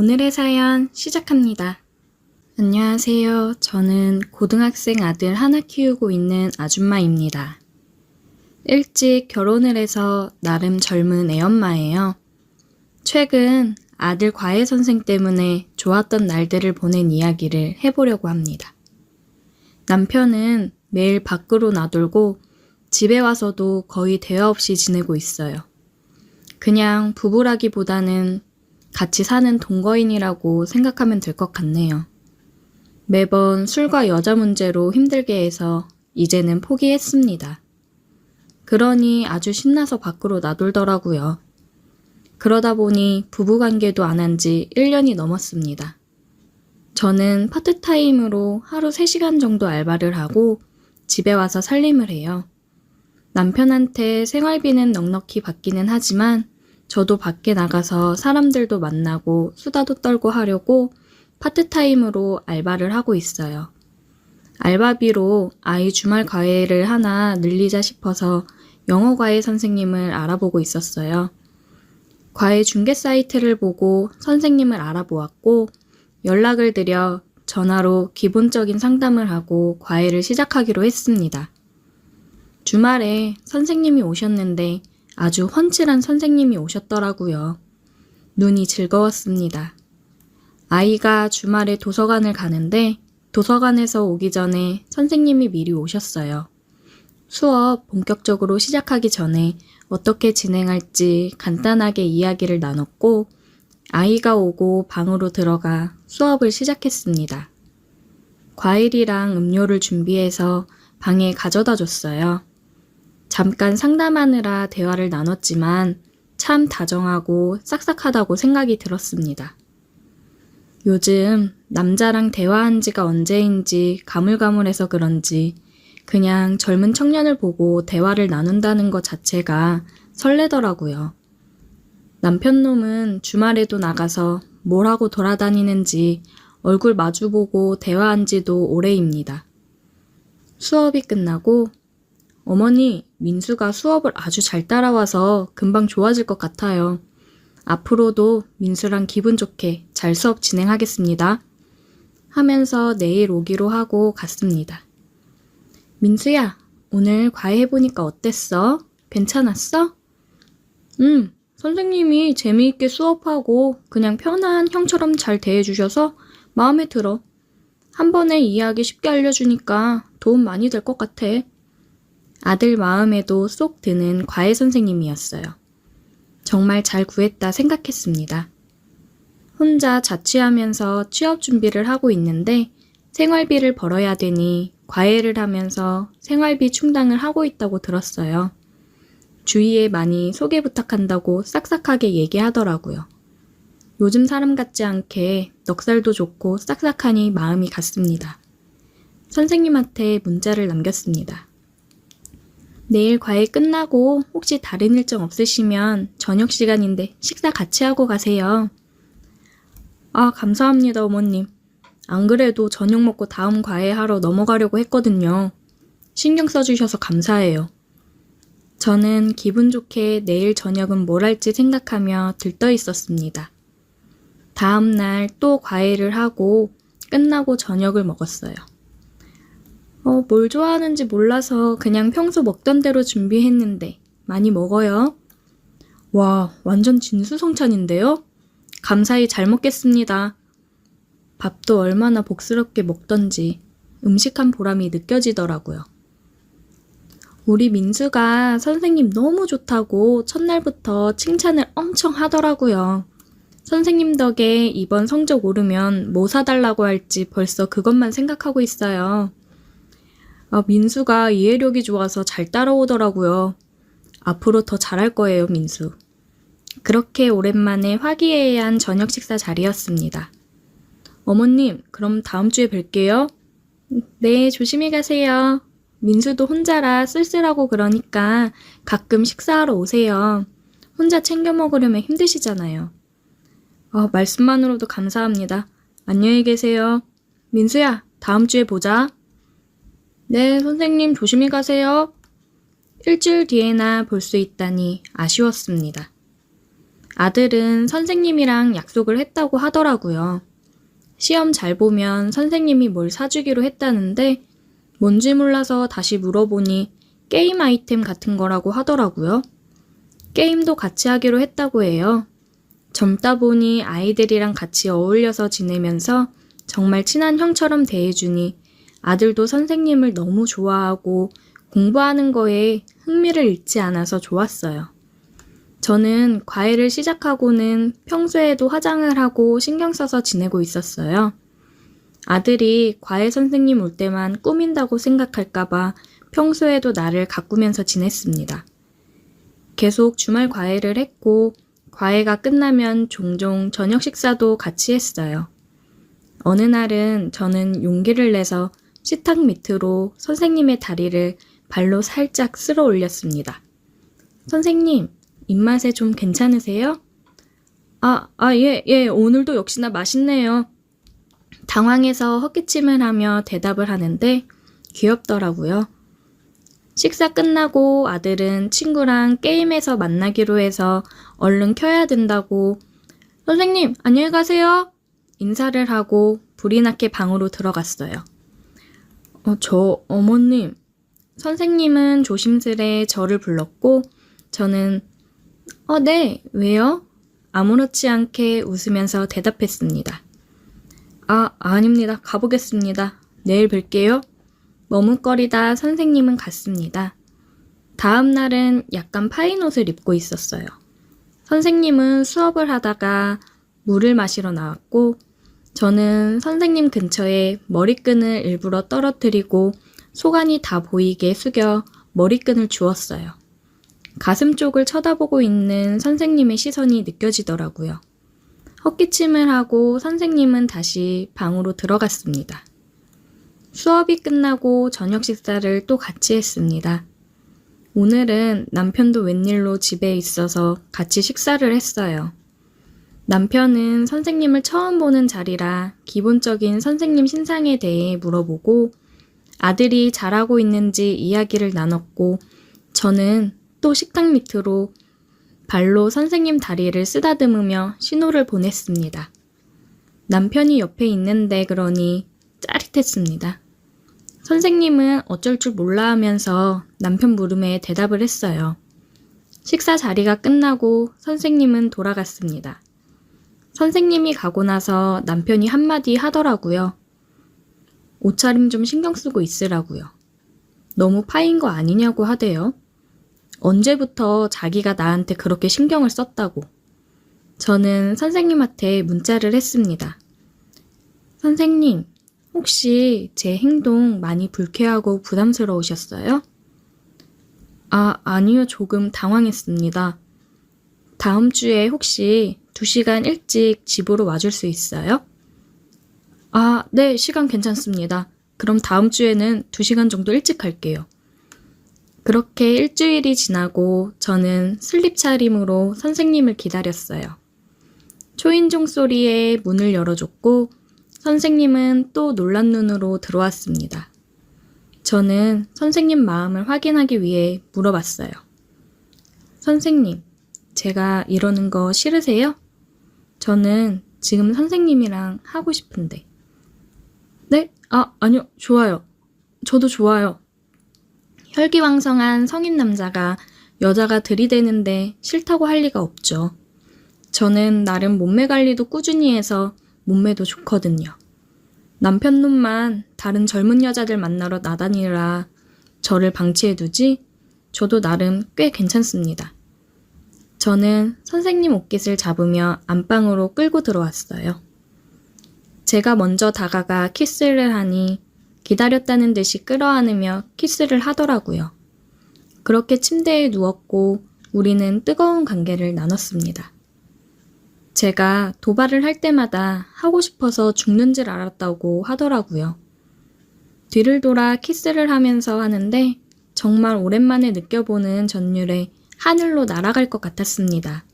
오늘의 사연 시작합니다. 안녕하세요. 저는 고등학생 아들 하나 키우고 있는 아줌마입니다. 일찍 결혼을 해서 나름 젊은 애엄마예요. 최근 아들 과외 선생 때문에 좋았던 날들을 보낸 이야기를 해보려고 합니다. 남편은 매일 밖으로 나돌고 집에 와서도 거의 대화 없이 지내고 있어요. 그냥 부부라기보다는 같이 사는 동거인이라고 생각하면 될 것 같네요. 매번 술과 여자 문제로 힘들게 해서 이제는 포기했습니다. 그러니 아주 신나서 밖으로 나돌더라고요. 그러다 보니 부부관계도 안 한 지 1년이 넘었습니다. 저는 파트타임으로 하루 3시간 정도 알바를 하고 집에 와서 살림을 해요. 남편한테 생활비는 넉넉히 받기는 하지만 저도 밖에 나가서 사람들도 만나고 수다도 떨고 하려고 파트타임으로 알바를 하고 있어요. 알바비로 아이 주말 과외를 하나 늘리자 싶어서 영어 과외 선생님을 알아보고 있었어요. 과외 중개 사이트를 보고 선생님을 알아보았고 연락을 드려 전화로 기본적인 상담을 하고 과외를 시작하기로 했습니다. 주말에 선생님이 오셨는데 아주 훤칠한 선생님이 오셨더라고요. 눈이 즐거웠습니다. 아이가 주말에 도서관을 가는데 도서관에서 오기 전에 선생님이 미리 오셨어요. 수업 본격적으로 시작하기 전에 어떻게 진행할지 간단하게 이야기를 나눴고 아이가 오고 방으로 들어가 수업을 시작했습니다. 과일이랑 음료를 준비해서 방에 가져다 줬어요. 잠깐 상담하느라 대화를 나눴지만 참 다정하고 싹싹하다고 생각이 들었습니다. 요즘 남자랑 대화한 지가 언제인지 가물가물해서 그런지 그냥 젊은 청년을 보고 대화를 나눈다는 것 자체가 설레더라고요. 남편 놈은 주말에도 나가서 뭘 하고 돌아다니는지 얼굴 마주보고 대화한 지도 오래입니다. 수업이 끝나고 어머니, 민수가 수업을 아주 잘 따라와서 금방 좋아질 것 같아요. 앞으로도 민수랑 기분 좋게 잘 수업 진행하겠습니다. 하면서 내일 오기로 하고 갔습니다. 민수야, 오늘 과외 해보니까 어땠어? 괜찮았어? 응, 선생님이 재미있게 수업하고 그냥 편한 형처럼 잘 대해주셔서 마음에 들어. 한 번에 이해하기 쉽게 알려주니까 도움 많이 될 것 같아. 아들 마음에도 쏙 드는 과외 선생님이었어요. 정말 잘 구했다 생각했습니다. 혼자 자취하면서 취업 준비를 하고 있는데 생활비를 벌어야 되니 과외를 하면서 생활비 충당을 하고 있다고 들었어요. 주위에 많이 소개 부탁한다고 싹싹하게 얘기하더라고요. 요즘 사람 같지 않게 넉살도 좋고 싹싹하니 마음이 갔습니다. 선생님한테 문자를 남겼습니다. 내일 과외 끝나고 혹시 다른 일정 없으시면 저녁 시간인데 식사 같이 하고 가세요. 아, 감사합니다, 어머님. 안 그래도 저녁 먹고 다음 과외 하러 넘어가려고 했거든요. 신경 써주셔서 감사해요. 저는 기분 좋게 내일 저녁은 뭘 할지 생각하며 들떠 있었습니다. 다음 날 또 과외를 하고 끝나고 저녁을 먹었어요. 어, 뭘 좋아하는지 몰라서 그냥 평소 먹던 대로 준비했는데 많이 먹어요. 와, 완전 진수성찬인데요? 감사히 잘 먹겠습니다. 밥도 얼마나 복스럽게 먹던지 음식한 보람이 느껴지더라고요. 우리 민수가 선생님 너무 좋다고 첫날부터 칭찬을 엄청 하더라고요. 선생님 덕에 이번 성적 오르면 뭐 사달라고 할지 벌써 그것만 생각하고 있어요. 아, 민수가 이해력이 좋아서 잘 따라오더라고요. 앞으로 더 잘할 거예요, 민수. 그렇게 오랜만에 화기애애한 저녁 식사 자리였습니다. 어머님, 그럼 다음 주에 뵐게요. 네, 조심히 가세요. 민수도 혼자라 쓸쓸하고 그러니까 가끔 식사하러 오세요. 혼자 챙겨 먹으려면 힘드시잖아요. 아, 말씀만으로도 감사합니다. 안녕히 계세요. 민수야, 다음 주에 보자. 네, 선생님 조심히 가세요. 일주일 뒤에나 볼 수 있다니 아쉬웠습니다. 아들은 선생님이랑 약속을 했다고 하더라고요. 시험 잘 보면 선생님이 뭘 사주기로 했다는데 뭔지 몰라서 다시 물어보니 게임 아이템 같은 거라고 하더라고요. 게임도 같이 하기로 했다고 해요. 젊다 보니 아이들이랑 같이 어울려서 지내면서 정말 친한 형처럼 대해주니 아들도 선생님을 너무 좋아하고 공부하는 거에 흥미를 잃지 않아서 좋았어요. 저는 과외를 시작하고는 평소에도 화장을 하고 신경 써서 지내고 있었어요. 아들이 과외 선생님 올 때만 꾸민다고 생각할까봐 평소에도 나를 가꾸면서 지냈습니다. 계속 주말 과외를 했고, 과외가 끝나면 종종 저녁 식사도 같이 했어요. 어느 날은 저는 용기를 내서 식탁 밑으로 선생님의 다리를 발로 살짝 쓸어 올렸습니다. 선생님, 입맛에 좀 괜찮으세요? 아, 아, 예, 예, 오늘도 역시나 맛있네요. 당황해서 헛기침을 하며 대답을 하는데 귀엽더라고요. 식사 끝나고 아들은 친구랑 게임에서 만나기로 해서 얼른 켜야 된다고 선생님, 안녕히 가세요. 인사를 하고 불이 나게 방으로 들어갔어요. 어, 저 어머님. 선생님은 조심스레 저를 불렀고 저는 어, 네, 왜요? 아무렇지 않게 웃으면서 대답했습니다. 아, 아닙니다. 가보겠습니다. 내일 뵐게요. 머뭇거리다 선생님은 갔습니다. 다음 날은 약간 파인 옷을 입고 있었어요. 선생님은 수업을 하다가 물을 마시러 나왔고, 저는 선생님 근처에 머리끈을 일부러 떨어뜨리고 소간이 다 보이게 숙여 머리끈을 주었어요. 가슴 쪽을 쳐다보고 있는 선생님의 시선이 느껴지더라고요. 헛기침을 하고 선생님은 다시 방으로 들어갔습니다. 수업이 끝나고 저녁 식사를 또 같이 했습니다. 오늘은 남편도 웬일로 집에 있어서 같이 식사를 했어요. 남편은 선생님을 처음 보는 자리라 기본적인 선생님 신상에 대해 물어보고 아들이 잘하고 있는지 이야기를 나눴고 저는 또 식탁 밑으로 발로 선생님 다리를 쓰다듬으며 신호를 보냈습니다. 남편이 옆에 있는데 그러니 짜릿했습니다. 선생님은 어쩔 줄 몰라 하면서 남편 물음에 대답을 했어요. 식사 자리가 끝나고 선생님은 돌아갔습니다. 선생님이 가고 나서 남편이 한마디 하더라고요. 옷차림 좀 신경 쓰고 있으라고요. 너무 파인 거 아니냐고 하대요. 언제부터 자기가 나한테 그렇게 신경을 썼다고. 저는 선생님한테 문자를 했습니다. 선생님, 혹시 제 행동 많이 불쾌하고 부담스러우셨어요? 아, 아니요. 조금 당황했습니다. 다음 주에 혹시 2시간 일찍 집으로 와줄 수 있어요? 아, 네, 시간 괜찮습니다. 그럼 다음 주에는 2시간 정도 일찍 갈게요. 그렇게 일주일이 지나고 저는 슬립 차림으로 선생님을 기다렸어요. 초인종 소리에 문을 열어줬고 선생님은 또 놀란 눈으로 들어왔습니다. 저는 선생님 마음을 확인하기 위해 물어봤어요. 선생님, 제가 이러는 거 싫으세요? 저는 지금 선생님이랑 하고 싶은데. 네? 아, 아니요, 좋아요. 저도 좋아요. 혈기왕성한 성인 남자가 여자가 들이대는데 싫다고 할 리가 없죠. 저는 나름 몸매 관리도 꾸준히 해서 몸매도 좋거든요. 남편 놈만 다른 젊은 여자들 만나러 나다니라 저를 방치해두지 저도 나름 꽤 괜찮습니다. 저는 선생님 옷깃을 잡으며 안방으로 끌고 들어왔어요. 제가 먼저 다가가 키스를 하니 기다렸다는 듯이 끌어안으며 키스를 하더라고요. 그렇게 침대에 누웠고 우리는 뜨거운 관계를 나눴습니다. 제가 도발을 할 때마다 하고 싶어서 죽는 줄 알았다고 하더라고요. 뒤를 돌아 키스를 하면서 하는데 정말 오랜만에 느껴보는 전율에 하늘로 날아갈 것 같았습니다.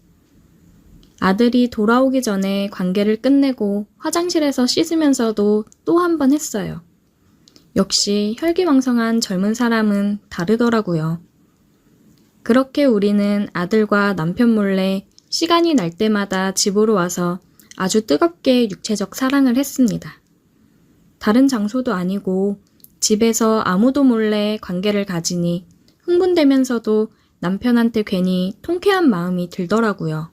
아들이 돌아오기 전에 관계를 끝내고 화장실에서 씻으면서도 또 한 번 했어요. 역시 혈기왕성한 젊은 사람은 다르더라고요. 그렇게 우리는 아들과 남편 몰래 시간이 날 때마다 집으로 와서 아주 뜨겁게 육체적 사랑을 했습니다. 다른 장소도 아니고 집에서 아무도 몰래 관계를 가지니 흥분되면서도 남편한테 괜히 통쾌한 마음이 들더라고요.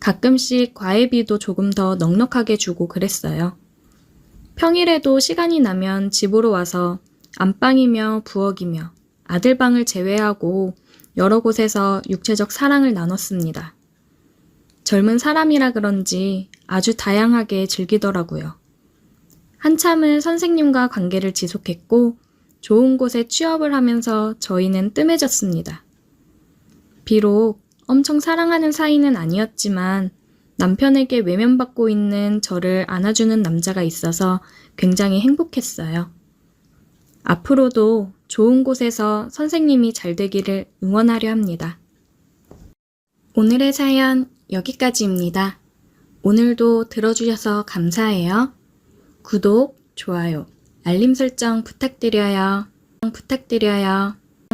가끔씩 과외비도 조금 더 넉넉하게 주고 그랬어요. 평일에도 시간이 나면 집으로 와서 안방이며 부엌이며 아들방을 제외하고 여러 곳에서 육체적 사랑을 나눴습니다. 젊은 사람이라 그런지 아주 다양하게 즐기더라고요. 한참을 선생님과 관계를 지속했고 좋은 곳에 취업을 하면서 저희는 뜸해졌습니다. 비록 엄청 사랑하는 사이는 아니었지만 남편에게 외면받고 있는 저를 안아주는 남자가 있어서 굉장히 행복했어요. 앞으로도 좋은 곳에서 선생님이 잘 되기를 응원하려 합니다. 오늘의 사연 여기까지입니다. 오늘도 들어주셔서 감사해요. 구독, 좋아요, 알림 설정 부탁드려요. 부탁드려요.